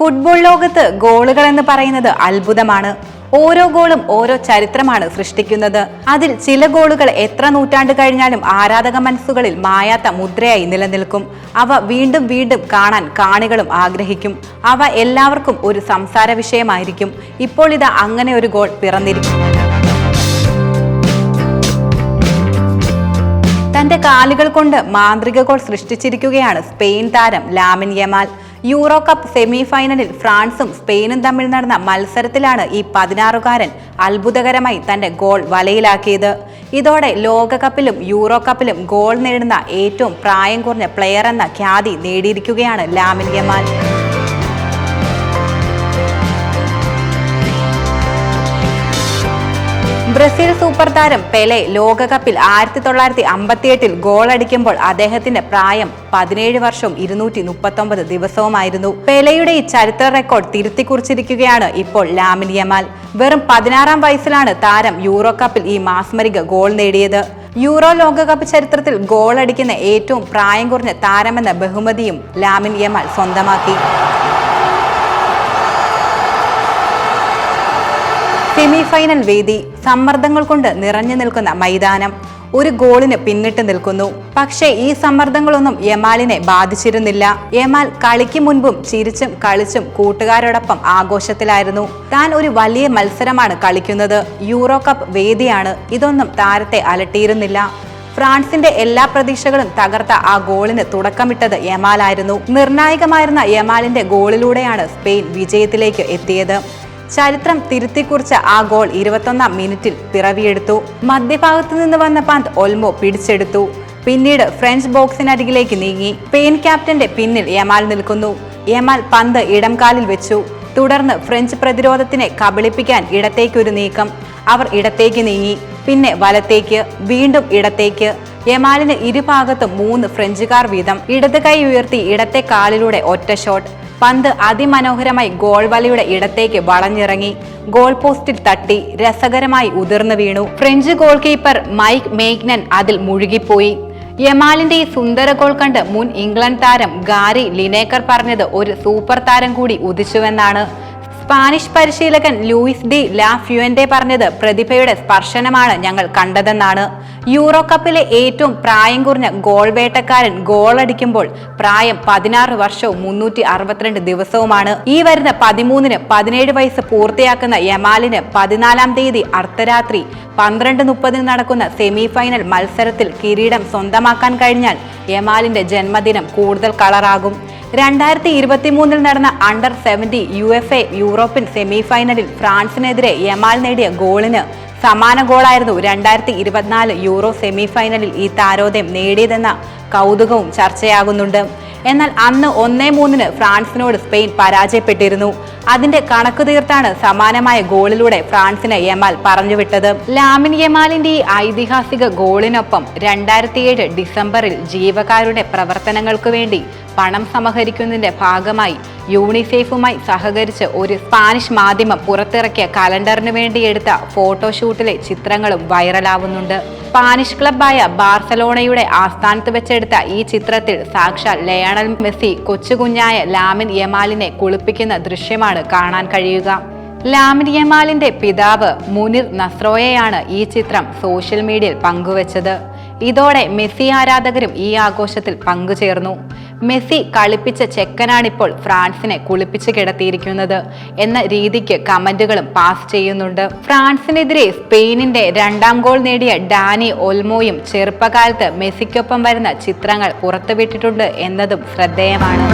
Football ലോകത്ത് ഗോളുകൾ എന്ന് പറയുന്നത് അത്ഭുതമാണ്. ഓരോ ഗോളും ഓരോ ചരിത്രമാണ് സൃഷ്ടിക്കുന്നത്. അതിൽ ചില ഗോളുകൾ എത്ര നൂറ്റാണ്ട് കഴിഞ്ഞാലും ആരാധക മനസ്സുകളിൽ മായാത്ത മുദ്രയായി നിലനിൽക്കും. അവ വീണ്ടും വീണ്ടും കാണാൻ കാണികളും ആഗ്രഹിക്കും. അവ എല്ലാവർക്കും ഒരു സംസാര വിഷയമായിരിക്കും. ഇപ്പോൾ ഇതാ അങ്ങനെ ഒരു ഗോൾ പിറന്നിരിക്കും തന്റെ കാലുകൾ കൊണ്ട് മാന്ത്രിക ഗോൾ സൃഷ്ടിച്ചിരിക്കുകയാണ് സ്പെയിൻ താരം Lamine Yamal. Euro cup semi ഫൈനലിൽ ഫ്രാൻസും സ്പെയിനും തമ്മിൽ നടന്ന മത്സരത്തിലാണ് ഈ പതിനാറുകാരൻ അത്ഭുതകരമായി തന്റെ ഗോൾ വലയിലാക്കിയത്. ഇതോടെ ലോകകപ്പിലും യൂറോ കപ്പിലും ഗോൾ നേടുന്ന ഏറ്റവും പ്രായം കുറഞ്ഞ പ്ലെയർ എന്ന ഖ്യാതി നേടിയിരിക്കുകയാണ് ലാമിൻ യമാൽ. ബ്രസീൽ സൂപ്പർ താരം പെലെ ലോകകപ്പിൽ ആയിരത്തി തൊള്ളായിരത്തി അമ്പത്തിയെട്ടിൽ ഗോളടിക്കുമ്പോൾ അദ്ദേഹത്തിന്റെ പ്രായം പതിനേഴ് വർഷവും ഇരുന്നൂറ്റി മുപ്പത്തൊമ്പത് ദിവസവുമായിരുന്നു. പെലെയുടെ ഈ ചരിത്ര റെക്കോർഡ് തിരുത്തി കുറിച്ചിരിക്കുകയാണ് ഇപ്പോൾ ലാമിൻ യമാൽ. വെറും പതിനാറാം വയസ്സിലാണ് താരം യൂറോ കപ്പിൽ ഈ മാസ്മരിക ഗോൾ നേടിയത്. യൂറോ ലോകകപ്പ് ചരിത്രത്തിൽ ഗോളടിക്കുന്ന ഏറ്റവും പ്രായം കുറഞ്ഞ താരമെന്ന ബഹുമതിയും ലാമിൻ യമാൽ സ്വന്തമാക്കി. സെമി ഫൈനൽ വേദി സമ്മർദ്ദങ്ങൾ കൊണ്ട് നിറഞ്ഞു നിൽക്കുന്ന മൈതാനം. ഒരു ഗോളിന് പിന്നിട്ട് നിൽക്കുന്നു. പക്ഷേ ഈ സമ്മർദ്ദങ്ങളൊന്നും യമാലിനെ ബാധിച്ചിരുന്നില്ല. യമാൽ കളിക്ക് മുൻപും ചിരിച്ചും കളിച്ചും കൂട്ടുകാരോടൊപ്പം ആഘോഷത്തിലായിരുന്നു. താൻ ഒരു വലിയ മത്സരമാണ് കളിക്കുന്നത്. യൂറോ കപ്പ് വേദിയാണ്. ഇതൊന്നും താരത്തെ അലട്ടിയിരുന്നില്ല. ഫ്രാൻസിന്റെ എല്ലാ പ്രതീക്ഷകളും തകർത്ത ആ ഗോളിന് തുടക്കമിട്ടത് യമാലായിരുന്നു. നിർണായകമായിരുന്ന യമാലിന്റെ ഗോളിലൂടെയാണ് സ്പെയിൻ വിജയത്തിലേക്ക് എത്തിയത്. ചരിത്രം തിരുത്തിക്കുറിച്ച ആ ഗോൾ ഇരുപത്തൊന്നാം മിനിറ്റിൽ പിറവിയെടുത്തു. മധ്യഭാഗത്തു നിന്ന് വന്ന പന്ത് ഒൽമോ പിടിച്ചെടുത്തു. പിന്നീട് ഫ്രഞ്ച് ബോക്സിനരികിലേക്ക് നീങ്ങി. സ്പെയിൻ ക്യാപ്റ്റന്റെ പിന്നിൽ യമാൽ നിൽക്കുന്നു. യമാൽ പന്ത് ഇടംകാലിൽ വെച്ചു. തുടർന്ന് ഫ്രഞ്ച് പ്രതിരോധത്തിനെ കബളിപ്പിക്കാൻ ഇടത്തേക്കൊരു നീക്കം. അവർ ഇടത്തേക്ക് നീങ്ങി. പിന്നെ വലത്തേക്ക് വീണ്ടും ഇടത്തേക്ക്. യമാലിന് ഇരുഭാഗത്തും മൂന്ന് ഫ്രഞ്ചുകാർ വീതം. ഇടത് കൈ ഉയർത്തി ഇടത്തെ കാലിലൂടെ ഒറ്റ ഷോട്ട്. പന്ത് അതിമനോഹരമായി ഗോൾ വലയുടെ ഇടത്തേക്ക് വളഞ്ഞിറങ്ങി. ഗോൾ പോസ്റ്റിൽ തട്ടി രസകരമായി ഉതിർന്നു വീണു. French goalkeeper Mike Maignan അതിൽ മുഴുകിപ്പോയി. യമാലിന്റെ ഈ സുന്ദര ഗോൾ കണ്ട് മുൻ ഇംഗ്ലണ്ട് താരം ഗാരി ലിനേക്കർ പറഞ്ഞത് ഒരു സൂപ്പർ താരം കൂടി ഉദിച്ചുവെന്നാണ്. സ്പാനിഷ് പരിശീലകൻ ലൂയിസ് ഡി ലാ ഫ്യുവന്റെ പറഞ്ഞത് പ്രതിഭയുടെ സ്പർശനമാണ് ഞങ്ങൾ കണ്ടതെന്നാണ്. യൂറോ കപ്പിലെ ഏറ്റവും പ്രായം കുറഞ്ഞ ഗോൾ വേട്ടക്കാരൻ ഗോൾ അടിക്കുമ്പോൾ പ്രായം പതിനാറ് വർഷവും മുന്നൂറ്റി അറുപത്തിരണ്ട് ദിവസവുമാണ്. ഈ വരുന്ന പതിമൂന്നിന് പതിനേഴ് വയസ്സ് പൂർത്തിയാക്കുന്ന യമാലിന് പതിനാലാം തീയതി അർദ്ധരാത്രി പന്ത്രണ്ട് മുപ്പതിന് നടക്കുന്ന സെമിഫൈനൽ മത്സരത്തിൽ കിരീടം സ്വന്തമാക്കാൻ കഴിഞ്ഞാൽ യമാലിന്റെ ജന്മദിനം കൂടുതൽ കളറാകും. രണ്ടായിരത്തി ഇരുപത്തി മൂന്നിൽ നടന്ന under seventy U F A European സെമിഫൈനലിൽ ഫ്രാൻസിനെതിരെ യമാൽ നേടിയ ഗോളിന് സമാന ഗോളായിരുന്നു രണ്ടായിരത്തി ഇരുപത്തിനാല് യൂറോ സെമിഫൈനലിൽ ഈ താരോദയം നേടിയതെന്ന കൗതുകവും ചർച്ചയാകുന്നുണ്ട്. എന്നാൽ അന്ന് ഒന്നേ മൂന്നിന് ഫ്രാൻസിനോട് സ്പെയിൻ പരാജയപ്പെട്ടിരുന്നു. അതിന്റെ കണക്ക് തീർത്താണ് സമാനമായ ഗോളിലൂടെ ഫ്രാൻസിന് യമാൽ പറഞ്ഞുവിട്ടത്. ലാമിൻ യമാലിന്റെ ഈ ഐതിഹാസിക ഗോളിനൊപ്പം രണ്ടായിരത്തിയേഴ് ഡിസംബറിൽ ജീവകാരുടെ പ്രവർത്തനങ്ങൾക്ക് വേണ്ടി പണം സമാഹരിക്കുന്നതിന്റെ ഭാഗമായി യൂണിസെഫുമായി സഹകരിച്ച് ഒരു സ്പാനിഷ് മാധ്യമം പുറത്തിറക്കിയ കലണ്ടറിന് വേണ്ടി എടുത്ത ഫോട്ടോഷൂട്ടിലെ ചിത്രങ്ങളും വൈറലാവുന്നുണ്ട്. സ്പാനിഷ് ക്ലബായ ബാർസലോണയുടെ ആസ്ഥാനത്ത് വെച്ചെടുത്ത ഈ ചിത്രത്തിൽ സാക്ഷാൽ ലയണൽ മെസ്സി കൊച്ചുകുഞ്ഞായ ലാമിൻ യമാലിനെ കുളിപ്പിക്കുന്ന ദൃശ്യമാണ് കാണാൻ കഴിയുക. ലാമിൻ യമാലിന്റെ പിതാവ് മുനിർ നസ്രോയയാണ് ഈ ചിത്രം സോഷ്യൽ മീഡിയയിൽ പങ്കുവച്ചത്. ഇതോടെ മെസ്സി ആരാധകരും ഈ ആഘോഷത്തിൽ പങ്കുചേർന്നു. മെസ്സി കളിപ്പിച്ച ചെക്കനാണിപ്പോൾ ഫ്രാൻസിനെ കുളിപ്പിച്ച് കിടത്തിയിരിക്കുന്നത് എന്ന രീതിക്ക് കമന്റുകളും പാസ് ചെയ്യുന്നുണ്ട്. ഫ്രാൻസിനെതിരെ സ്പെയിനിന്റെ രണ്ടാം ഗോൾ നേടിയ ഡാനി ഒൽമോയും ചെറുപ്പകാലത്ത് മെസ്സിക്കൊപ്പം വരുന്ന ചിത്രങ്ങൾ പുറത്തുവിട്ടിട്ടുണ്ട് എന്നതും ശ്രദ്ധേയമാണ്.